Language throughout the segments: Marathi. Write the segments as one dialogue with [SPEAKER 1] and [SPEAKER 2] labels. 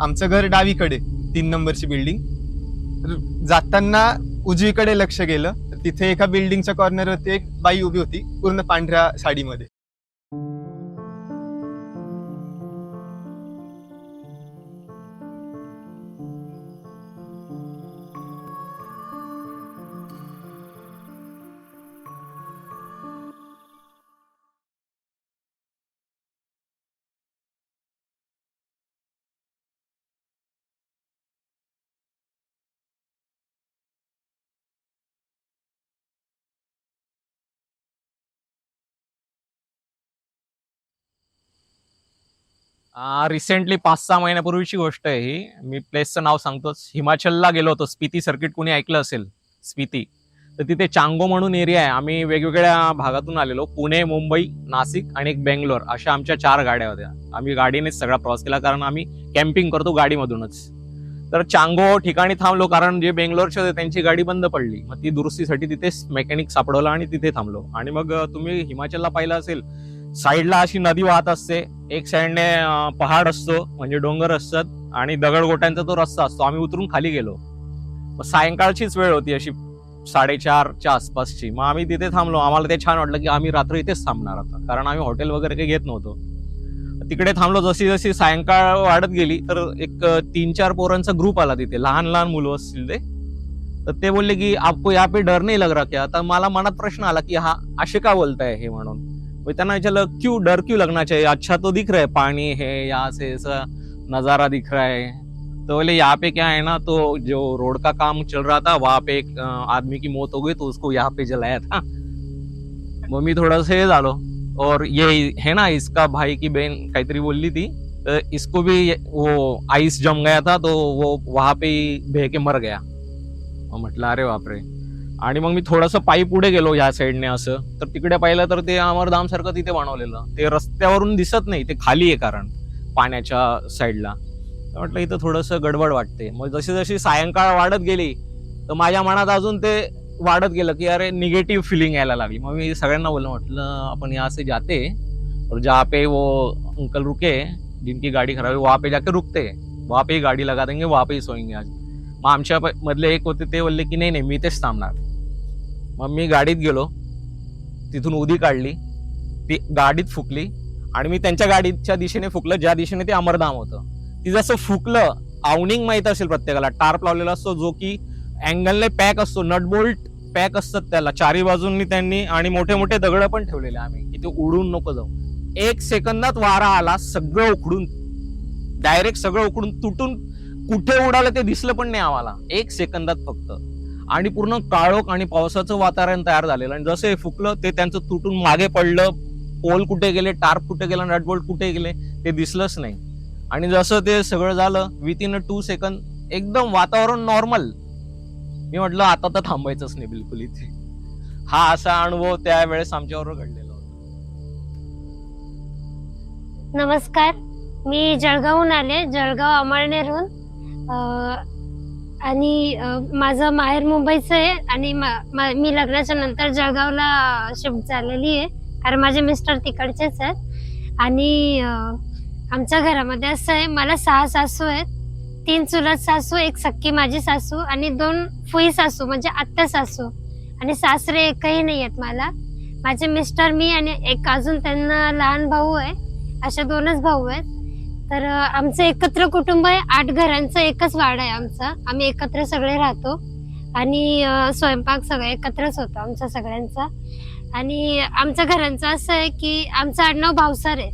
[SPEAKER 1] आमचं घर डावीकडे तीन नंबरची बिल्डिंग जाताना उजवीकडे लक्ष गेलं तर तिथे एका बिल्डिंगच्या कॉर्नरवरती एक बाई उभी होती पूर्ण पांढऱ्या साडीमध्ये.
[SPEAKER 2] रिसेंटली पाच सहा महिन्यापूर्वीची गोष्ट आहे ही. मी प्लेसचं नाव सांगतोच. हिमाचलला गेलो होतो. स्पिती सर्किट कुणी ऐकलं असेल? स्पिती. तर तिथे चांगो म्हणून एरिया आहे. आम्ही वेगवेगळ्या भागातून आलेलो. पुणे मुंबई नाशिक आणि एक बेंगलोर अशा आमच्या चार गाड्या होत्या. आम्ही गाडीनेच सगळा प्रवास केला कारण आम्ही कॅम्पिंग करतो गाडीमधूनच. तर चांगो ठिकाणी थांबलो कारण जे बेंगलोरचे होते त्यांची गाडी बंद पडली. मग ती दुरुस्तीसाठी तिथेच मेकॅनिक सापडवला आणि तिथे थांबलो. आणि मग तुम्ही हिमाचलला पाहिलं असेल साईडला अशी नदी वाहत असते. एक साईडने पहाड असतो म्हणजे डोंगर असतात आणि दगडगोट्यांचा तो रस्ता असतो. आम्ही उतरून खाली गेलो. मग सायंकाळचीच वेळ होती अशी साडेचारच्या आसपासची. मग आम्ही तिथे थांबलो. आम्हाला ते छान वाटलं की आम्ही रात्र इथेच थांबणार आता. कारण आम्ही हॉटेल वगैरे काही घेत नव्हतो. तिकडे थांबलो. जशी जशी सायंकाळ वाढत गेली तर एक तीन चार पोरांचा ग्रुप आला तिथे. लहान लहान मुलं असतील ते. तर ते बोलले की आपको या पे डर नाही लग रहा क्या? तर मला मनात प्रश्न आला की हा असे का बोलताय हे? म्हणून. त्यांना विचारलं क्यों, डर क्यों लगना चाहिए? अच्छा तो दिख रहा है, पानी है, यहाँ से ऐसा नज़ारा दिख रहा है। तो बोले, यहाँ पे क्या है ना तो जो रोड का काम चल रहा था, वहाँ पे एक आदमी की मौत हो गई तो उसको यहाँ पे जलाया था। मम्मी थोड़ा हे झालो और ये है ना, इसका भाई की बहन काहीतरी बोलली थी तो इसको भी वो आइस जम गया था तो वो वहाँ पे बह के मर गया। और म्हटलं अरे बापरे आणि मग मी थोडंसं पायी पुढे गेलो ह्या साईडने असं. तर तिकडे पाहिलं तर ते अमरधाम सारखं तिथे बनवलेलं. ते रस्त्यावरून दिसत नाही ते खाली आहे कारण पाण्याच्या साईडला. तर म्हटलं इथं थोडंसं गडबड वाटते. मग जशी जशी सायंकाळ वाढत गेली तर माझ्या मनात अजून ते वाढत गेलं की अरे निगेटिव्ह फिलिंग यायला लागली. मग मी सगळ्यांना बोललो म्हटलं आपण यहाँ से जाते और जहाँ पे वो अंकल रुके जिनकी गाड़ी खराब आहे वहाँ पे जाके रुकते. वहाँ पे ही गाड़ी लगा देंगे वहाँ पे ही सोएंगे आज. मग आमच्या मधले एक होते ते बोलले की नाही नाही मी तेच थांबणार. मग मी गाडीत गेलो. तिथून उदी काढली. ती गाडीत फुकली. आणि मी त्यांच्या गाडीच्या दिशेने फुकलं. ज्या दिशेने ते अमरधाम होतं. ती जसं फुकलं आवनिंग माहीत असेल प्रत्येकाला. टार्प लावलेला असतो जो की अँगलने पॅक असतो. नटबोल्ट पॅक असतात त्याला. चारी बाजूंनी त्यांनी आणि मोठे मोठे दगड पण ठेवलेले आम्ही. की ते उडून नको जाऊ. एक सेकंदात वारा आला. सगळं उकडून डायरेक्ट सगळं उकडून तुटून कुठे उडालं ते दिसलं पण नाही आम्हाला. एक सेकंदात फक्त. आणि पूर्ण काळोख आणि पावसाचं वातावरण तयार झालेलं. आणि जसं हे फुकलं ते त्यांचं तुटून मागे पडलं. पोल कुठे गेले टार्प कुठे गेला नटबोल्ट कुठे गेले ते दिसलंच नाही. आणि जसं ते सगळं झालं विथिन अ टू सेकंद एकदम वातावरण नॉर्मल मी म्हटलं आता तर थांबायचंच नाही बिलकुल इथे. हा असा अनुभव त्यावेळेस आमच्यावर घडलेला होता.
[SPEAKER 3] नमस्कार. मी जळगावहून आले जळगाव अमळनेरहून. आणि माझं माहेर मुंबईचं आहे आणि मी लग्नाच्या नंतर जळगावला शिफ्ट झालेली आहे. कारण माझे मिस्टर तिकडचेच आहेत. आणि आमच्या घरामध्ये असं आहे मला सहा सासू आहेत. तीन चुलत सासू एक सक्की माझी सासू आणि दोन फुई सासू म्हणजे आत्या सासू. आणि सासरे एकही नाही आहेत मला. माझे मिस्टर मी आणि एक अजून त्यांना लहान भाऊ आहे. असे दोनच भाऊ आहेत. तर आमचं एकत्र कुटुंब आहे. आठ घरांचं एकच वाड आहे आमचा. आम्ही एकत्र सगळे राहतो. आणि स्वयंपाक सगळं एकत्रच होतो आमचा सगळ्यांचा. आणि आमच्या घरांचं असं आहे की आमचं आडनाव भावसार आहे.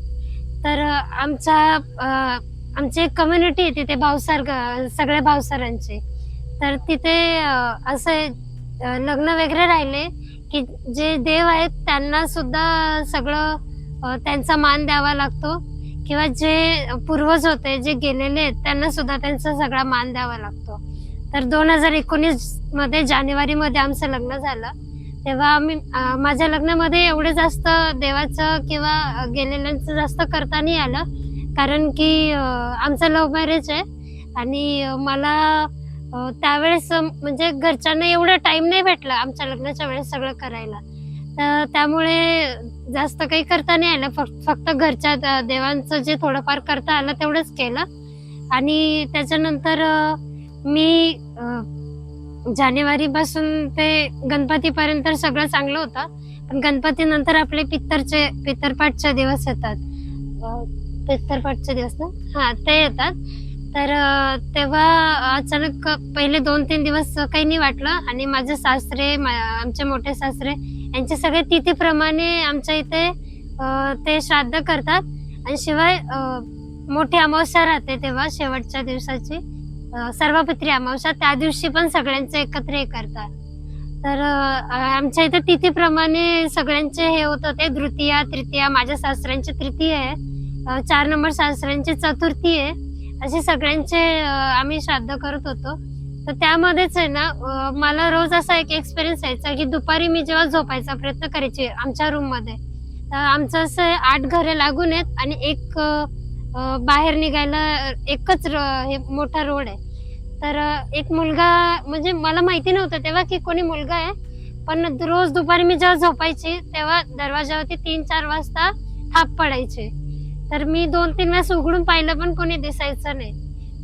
[SPEAKER 3] तर आमचा आमच्या आमची एक कम्युनिटी आहे तिथे भावसार सगळ्या भावसारांची. तर तिथे असं आहे, लग्न वगैरे राहिले की जे देव आहेत त्यांना सुद्धा सगळं त्यांचा मान द्यावा लागतो. किंवा जे पूर्वज होते जे गेलेले आहेत त्यांना सुद्धा त्यांचा सगळा मान द्यावा लागतो. तर दोन हजार एकोणीसमध्ये जानेवारी मध्ये आमचं लग्न झालं. तेव्हा आम्ही माझ्या लग्नामध्ये एवढं जास्त देवाचं किंवा गेलेल्यांचं जास्त करता नाही आलं. कारण की आमचं लव्ह मॅरेज आहे. आणि मला त्यावेळेस म्हणजे घरच्यांना एवढा टाइम नाही भेटला आमच्या लग्नाच्या वेळेस सगळं करायला. तर त्यामुळे जास्त काही करता नाही आलं. फक्त फक्त घरच्या देवांचं जे थोडंफार करता आलं तेवढंच केलं. आणि त्याच्यानंतर मी जानेवारीपासून ते गणपतीपर्यंत सगळं चांगलं होतं. पण गणपती नंतर आपले पित्तरचे पित्तरपाठचे दिवस येतात. पित्तरपाठचे दिवस ना? हा ते येतात. तर तेव्हा अचानक पहिले दोन तीन दिवस काही नाही वाटलं. आणि माझे सासरे मा- आमचे मोठे सासरे यांचे सगळे तिथीप्रमाणे आमच्या इथे ते श्राद्ध करतात. आणि शिवाय मोठी अमावस्या राहते तेव्हा शेवटच्या दिवसाची. सर्वपत्री सर्वपित्री अमावस्या त्या दिवशी पण सगळ्यांचे एकत्र हे करतात. तर आमच्या इथे तिथीप्रमाणे सगळ्यांचे हे होत होते. द्वितीया तृतीया माझ्या सासऱ्यांची तृतीय आहे. चार नंबर सासऱ्यांची चतुर्थी आहे. असे सगळ्यांचे आम्ही श्राद्ध करत होतो. तर त्यामध्येच आहे ना मला रोज असा एक एक्सपिरियन्स यायचा की दुपारी मी जेव्हा झोपायचा प्रयत्न करायचे आमच्या रूममध्ये तर आमचं असं आठ घरे लागून आहेत आणि एक बाहेर निघायला एकच र- हे मोठा रोड आहे. तर एक मुलगा म्हणजे मला माहिती नव्हतं तेव्हा की कोणी मुलगा आहे पण रोज दुपारी मी जेव्हा झोपायची तेव्हा दरवाजावरती तीन चार वाजता थाप पडायचे. तर मी दोन तीन वेळेस उघडून पाहिलं पण कोणी दिसायचं नाही.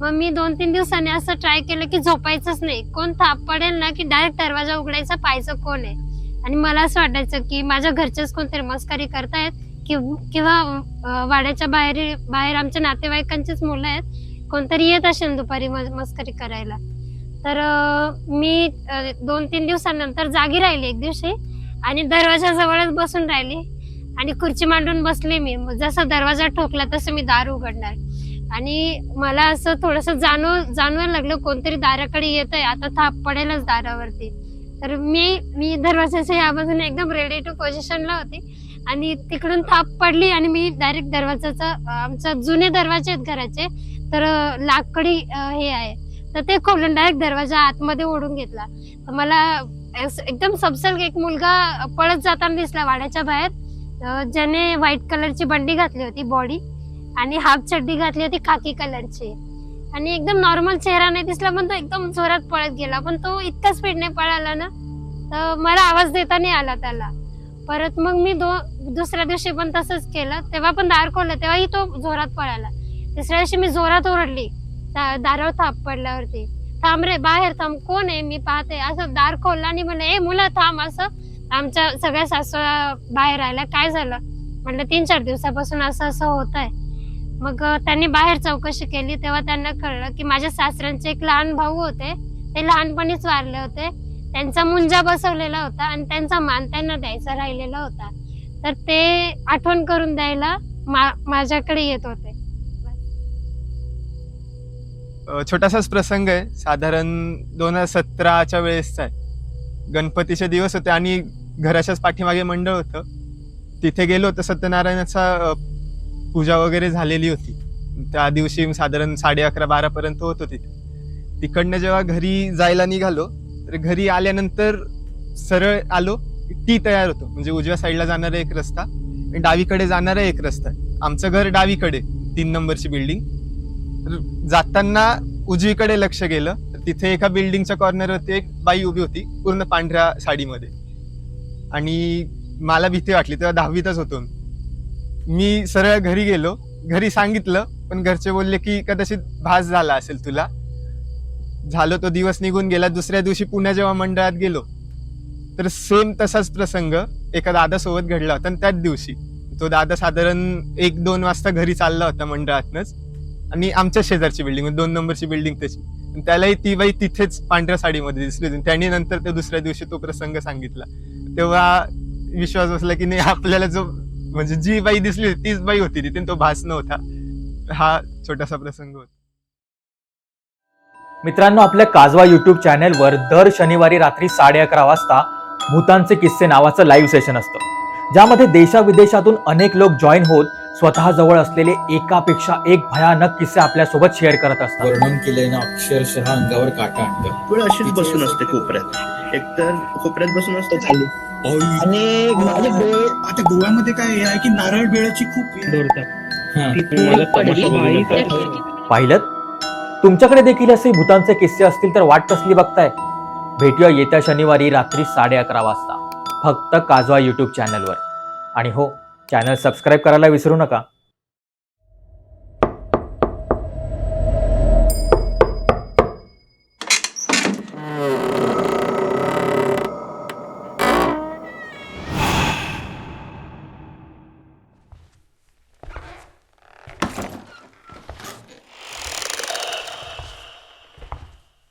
[SPEAKER 3] मग मी दोन तीन दिवसांनी असं ट्राय केलं की झोपायचंच नाही. कोण थाप पडेल ना की डायरेक्ट दरवाजा उघडायचा पाहायचं कोण आहे? आणि मला असं वाटायचं की माझ्या घरचेच कोणतरी मस्करी करतायत कि- किंवा वाड्याच्या बाहेर बाहेर आमच्या नातेवाईकांचीच मुलं आहेत. कोणतरी येत असेल दुपारी मस्करी करायला. तर मी दोन तीन दिवसानंतर जागी राहिली एक दिवशी आणि दरवाजाजवळच बसून राहिली आणि खुर्ची मांडून बसले मी. जसा दरवाजा ठोकला तसं मी दार उघडणार. आणि मला असं थोडस जाणव जाणवायला लागलं कोणतरी दाराकडे येत आहे आता थाप पडेलच दारावरती. तर मी मी दरवाजाच्या या बाजूने एकदम रेडी टू पोझिशनला होती. आणि तिकडून थाप पडली आणि मी डायरेक्ट दरवाजाचा आमचा जुने दरवाजे आहेत घराचे तर लाकडी हे आहे. तर ते खोलून डायरेक्ट दरवाजा आतमध्ये ओढून घेतला. तर मला एकदम सबसल एक मुलगा पळत जाताना दिसला वाड्याच्या बाहेर. ज्याने व्हाईट कलरची बंडी घातली होती बॉडी आणि हाफ चड्डी घातली होती खाकी कलरची. आणि एकदम नॉर्मल चेहरा नाही दिसला पण तो एकदम जोरात पळत गेला. पण तो इतका स्पीडने पळाला ना तर मला आवाज देता नाही आला त्याला. परत मग मी दो दुसऱ्या दिवशी पण तसंच केलं. तेव्हा पण दार खोललं तेव्हाही तो जोरात पळाला. तिसऱ्या दिवशी मी जोरात ओरडली. दारावर थाप पडल्यावरती. थांब रे बाहेर थांब कोण आहे? मी पाहते. असं दार खोलला आणि म्हणलं ए मुलं थांब असं. आमच्या सगळ्या सासू बाहेर आल्या. काय झालं? म्हटलं तीन चार दिवसापासून असं असं होत आहे मग त्यांनी बाहेर चौकशी केली. तेव्हा त्यांना कळलं की माझ्या सासऱ्यांचे एक लहान भाऊ होते. ते लहानपणीच वारले होते. त्यांचा मुंजा बसवलेला होता आणि त्यांचा मान त्यांना द्यायचा राहिलेला होता. तर ते आठवण करून द्यायला मा- माझ्याकडे येत होते.
[SPEAKER 1] छोटासाच प्रसंग आहे. साधारण दोन हजार सतराच्या वेळेसचा आहे. गणपतीचे दिवस होते आणि घराच्याच पाठीमागे मंडळ होतं. तिथे गेलो होतो सत्यनारायणाचा पूजा वगैरे झालेली होती. त्या दिवशी मी साधारण साडे अकरा बारापर्यंत होत होती तिकडनं जेव्हा घरी जायला निघालो तर घरी आल्यानंतर सरळ आलो टी तयार होतो. म्हणजे उजव्या साईडला जाणारा एक रस्ता डावीकडे जाणारा एक रस्ता. आहे. आमचं घर डावीकडे तीन नंबरची बिल्डिंग. तर जाताना उजवीकडे लक्ष गेलं तर तिथे एका बिल्डिंगच्या कॉर्नरवरती एक बाई उभी होती पूर्ण पांढऱ्या साडीमध्ये. आणि मला भीती वाटली तेव्हा दहावीतच होतो मी. सरळ घरी गेलो. घरी सांगितलं पण घरचे बोलले की कदाचित भास झाला असेल तुला. झालो तो दिवस निघून गेला. दुसऱ्या दिवशी पुण्या जेव्हा मंडळात गेलो तर सेम तसाच प्रसंग एका दादासोबत घडला होता आणि त्याच दिवशी. तो दादा साधारण एक दोन वाजता घरी चालला होता मंडळातनच. आणि आमच्या शेजारची बिल्डिंग दोन नंबरची बिल्डिंग त्याची आणि त्यालाही ती बाई तिथेच पांढऱ्या साडीमध्ये दिसली होती. त्याने नंतर त्या दुसऱ्या दिवशी तो प्रसंग सांगितला. तेव्हा विश्वास बसला की नाही आपल्याला जो म्हणजे जी बाई दिसली तीच बाई होती तिथे तो भास नव्हता. हा छोटासा प्रसंग होता.
[SPEAKER 4] मित्रांनो आपल्या काजवा युट्यूब चॅनेलवर दर शनिवारी रात्री साडे अकरा वाजता भूतांचे किस्से नावाचं लाईव्ह सेशन असतं. ज्यामध्ये देशाविदेशातून अनेक लोक जॉईन होत स्वतः जवळ असलेले एकापेक्षा एक भयानक किस्से आपल्यासोबत शेअर करत असतात.
[SPEAKER 5] वर्णन केल्याने अक्षरशः अंगावर काटा आणतात.
[SPEAKER 6] पण अशीच बसून असते कोपऱ्यात. एकतर कोपऱ्यात बसून असते.
[SPEAKER 7] आणि माझे डोळे आता गोव्यामध्ये काय हे आहे की नारळ बेळाची खूप
[SPEAKER 4] पाहिलं तुमच्याकडे देखील असे भूतांचे किस्से असतील तर वाट कसली बघताय? भेटूया येत्या शनिवारी रात्री साडे अकरा वाजता. फक्त काजवा युट्यूब चॅनलवर आणि हो चॅनल सबस्क्राईब करायला विसरू नका.